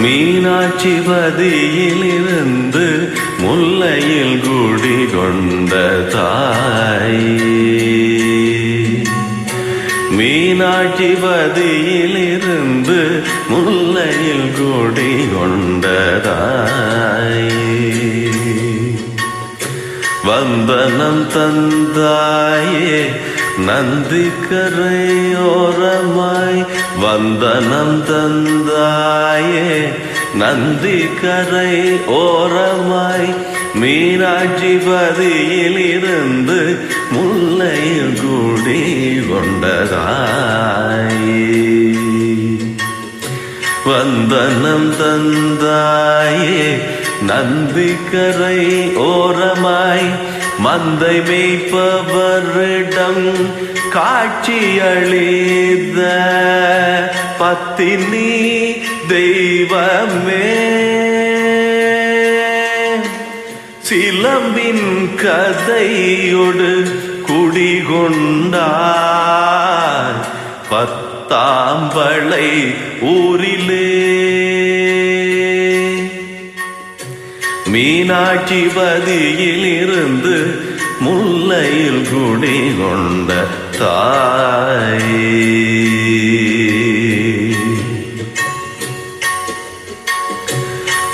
மீனாட்சி பதியிலிருந்து முல்லையில் குடி கொண்ட தாய். மீனாட்சி பதியிலிருந்து முல்லையில் குடி கொண்ட தாய். வந்தனம் தந்தாயே நந்திக்கரையோரமாய் வந்தனம் தந்தாயே. நந்திக்கரை ஓரமாய் மீனாட்சிபதியில் இருந்து முல்லையில் கூடி கொண்டதாய். வந்தனம் தந்தாயே. நந்திக்கரை ஓரமாய் மந்தை மேய்ப்பவரிடம் காட்சியளித்த பத்தினி தெய்வமே. சிலம்பின் கதையோடு குடிகொண்டார் பத்தாம்பளை ஊரிலே. மீனாட்சி பதியில் இருந்து முல்லையில் குடி கொண்ட தாய்.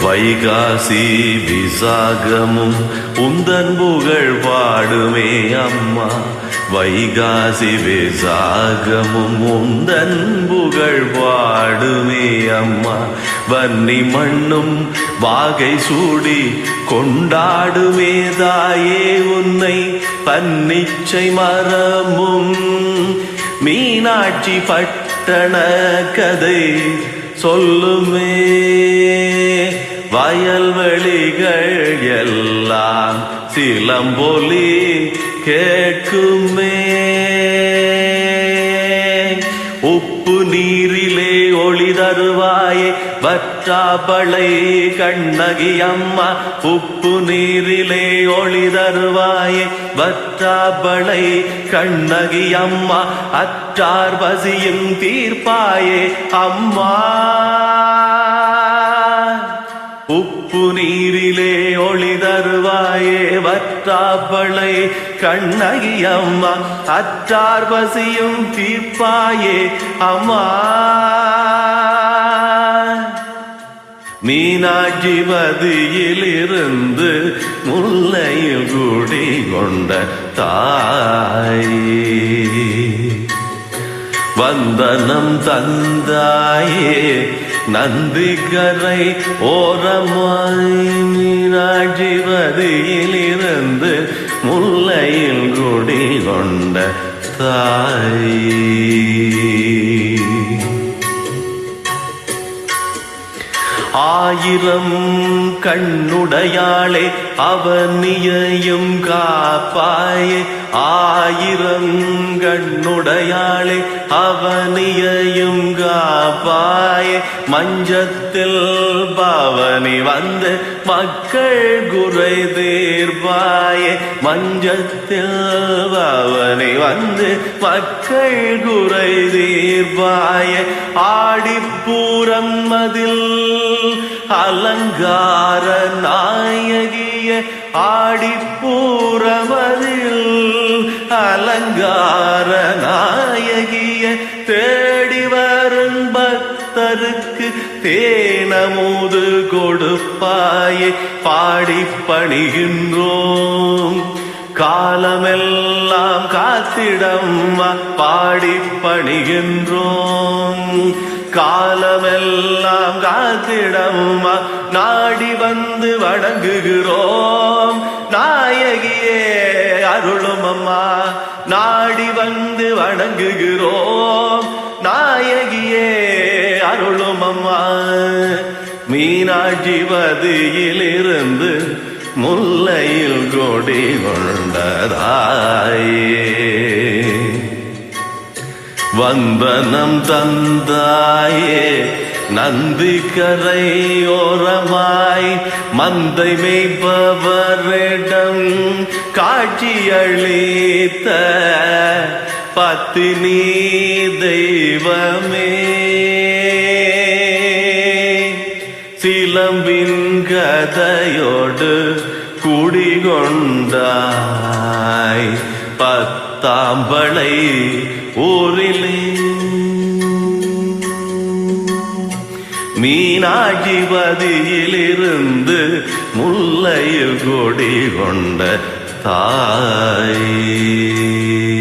வைகாசி விசாகமும் உந்தன் புகழ் பாடுமே அம்மா. வைகாசி விசாகமும் உந்தன் புகழ் பாடுமே அம்மா வன்னி மண்ணும் வாகை சூடி கொண்டாடுமே தாயே உன்னை பன்னிச்சை மரமும் மீனாட்சி பட்டண கதை சொல்லுமே வயல்வெளிகள் எல்லாம் சிலம்பொலி கேட்குமே. உப்பு நீரிலே ஒளி தருவாயே வற்றாபளை கண்ணகி அம்மா. உப்பு நீரிலே ஒளி தருவாயே வற்றாபளை கண்ணகி அம்மா. அற்றார் பசியும் தீர்ப்பாயே அம்மா. வற்றாப்பளை கண்ணகி அம்மா அற்றார் பசியும் தீர்ப்பாயே அம்மா. மீனாட்சி பதியிலிருந்து முல்லையில் குடி கொண்ட தாய். வந்தனம் தந்தாயே நந்திகரை ஓரமா முல்லையில் குடி கொண்ட தாய். ஆயிரம் கண்ணுடையாளே அவனியையும் காப்பாயே. ஆயிரம் கண்ணுடையாளே அவனியையும் காப்பாயே. மஞ்சத்தில் பவனி வந்து மக்கள் குறை தீர்ப்பாயே. மஞ்சத்தில் பவனி வந்து மக்கள் குறை தீர்ப்பாயே. ஆடிப்பூரம் அதில் அலங்கார நாயகி ஆடிப்பூரமதில் அலங்கார நாயகிய தேடி வரும் பக்தருக்கு தேனமுது கொடுப்பாயே. பாடி பணிகின்றோம். காலமெல்லாம் காத்திடம் பாடி பணிகின்றோம். காலமெல்லாம் காத்திடமுமா நாடி வந்து வணங்குகிறோம். நாயகியே அருளும் அம்மா. நாடி வந்து வணங்குகிறோம். நாயகியே அருளும் அம்மா. மீனாட்சி பதியிலிருந்து முல்லையில் கொடி கொண்டதாயே. வந்தனம் தந்தாயே நந்தி கரையோரமாய் மந்தை மெய்பவரிடம் காட்சியளித்த பத்தினி தெய்வமே. சிலம்பின் கதையோடு குடிகொண்டாய் தாம்பளை ஊரிலே. மீனாட்சிபதியிலிருந்து முல்லையில் கொடி கொண்ட தாய்.